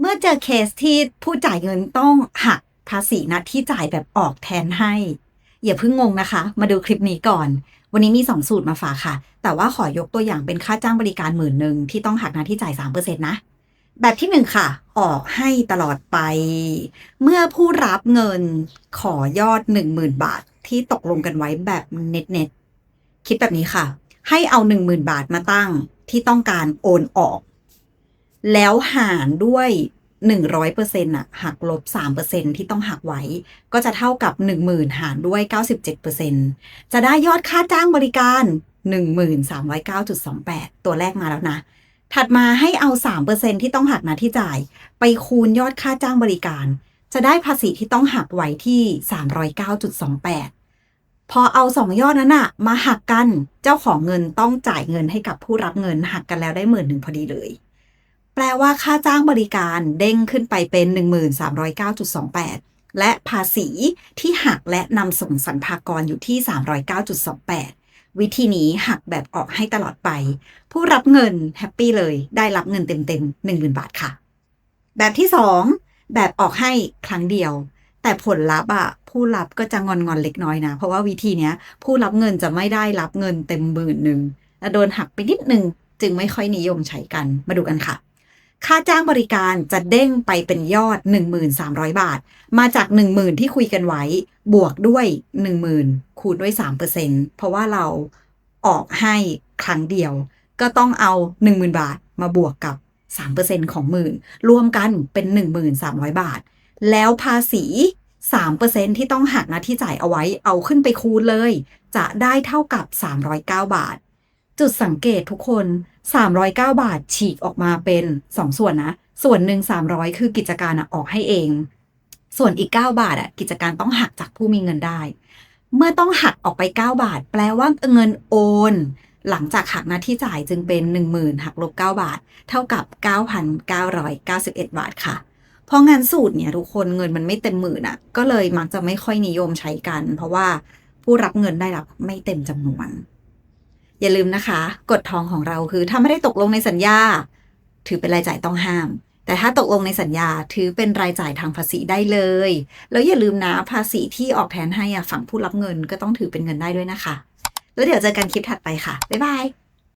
เมื่อเจอเคสที่ผู้จ่ายเงินต้องหักภาษีนัดที่จ่ายแบบออกแทนให้ อย่าเพิ่งงงนะคะ มาดูคลิปนี้ก่อน วันนี้มี 2 สูตรมาฝากค่ะ แต่ว่าขอยกตัวอย่างเป็นค่าจ้างบริการหมื่นหนึ่งที่ต้องหักนัดที่จ่าย3%นะแบบที่1ค่ะ ออกให้ตลอดไป เมื่อผู้รับเงินขอยอด 10,000 บาทที่ตกลงกันไว้แบบเน็ตๆคิดแบบนี้ค่ะ ให้เอา 10,000 บาทมาตั้งที่ต้องการโอนออก แล้วหารด้วย100%อะหักลบ 3%ที่ต้องหักไว้ ก็จะเท่ากับ 10,000 หารด้วย 97%จะได้ยอดค่าจ้างบริการ 1309.28 ตัวแรกมาแล้วนะ ถัดมาให้เอา 3%ที่ต้องหักนะที่จ่าย ไปคูณยอดค่าจ้างบริการ จะได้ภาษีที่ต้องหักไว้ที่ 309.28 พอเอาสองยอดนั้นอะมาหักกัน เจ้าของเงินต้องจ่ายเงินให้กับผู้รับเงินหักกันแล้วได้หมื่นหนึ่งพอดีเลย แปลว่าค่าจ้างบริการเด้งขึ้นไปเป็น 1309.28 และภาษีที่หักและนำส่งสรรพากรอยู่ที่ 309.28 วิธีนี้หักแบบออกให้ตลอดไป ผู้รับเงินแฮปปี้เลยได้รับเงินเต็มๆ10,000 บาทค่ะ แบบที่ 2 แบบออกให้ครั้งเดียว แต่ผลลัพธ์อะผู้รับก็จะงอนงอนเล็กน้อยนะ เพราะว่าวิธีเนี้ย ผู้รับเงินจะไม่ได้รับเงินเต็มหมื่นหนึ่งและโดนหักไปนิดนึงจึงไม่ค่อยนิยมใช้กันมาดูกันค่ะ ค่าจ้างบริการจะเด้งไปเป็นยอด 1,300 บาท มาจาก 10,000 ที่คุยกันไว้ บวกด้วย 10,000 คูณด้วย 3%เพราะว่าเราออกให้ครั้งเดียว ก็ต้องเอา 10,000 บาทมาบวกกับ 3%ของหมื่น รวมกันเป็น 1,300 บาท แล้วภาษี 3%ที่ต้องหักนะที่จ่ายเอาไว้เอาขึ้นไปคูณเลย จะได้เท่ากับ 309 บาท จุดสังเกตทุกคน 309 บาทฉีกออกมาเป็น 2 ส่วนนะ ส่วนหนึ่ง300 คือกิจการอะออกให้เอง ส่วนอีก 9 บาทอะกิจการต้องหักจากผู้มีเงินได้ เมื่อต้องหักออกไป 9 บาท แปลว่าเงินโอน หลังจากหักหน้าที่จ่ายจึงเป็น 10,000 หักลบ 9 บาท เท่ากับ 9,991 บาทค่ะเพราะงานสูตรเนี่ยทุกคนเงินมันไม่เต็มหมื่นอะ ก็เลยมักจะไม่ค่อยนิยมใช้กัน เพราะว่าผู้รับเงินได้รับไม่เต็มจำนวน อย่าลืมนะคะกฎทองของเราคือถ้าไม่ได้ตกลงในสัญญา ถือเป็นรายจ่ายต้องห้าม แต่ถ้าตกลงในสัญญาถือเป็นรายจ่ายทางภาษีได้เลย แล้วอย่าลืมนะภาษีที่ออกแทนให้อะฝั่งผู้รับเงินก็ต้องถือเป็นเงินได้ด้วยนะคะ แล้วเดี๋ยวเจอกันคลิปถัดไปค่ะบ๊ายบาย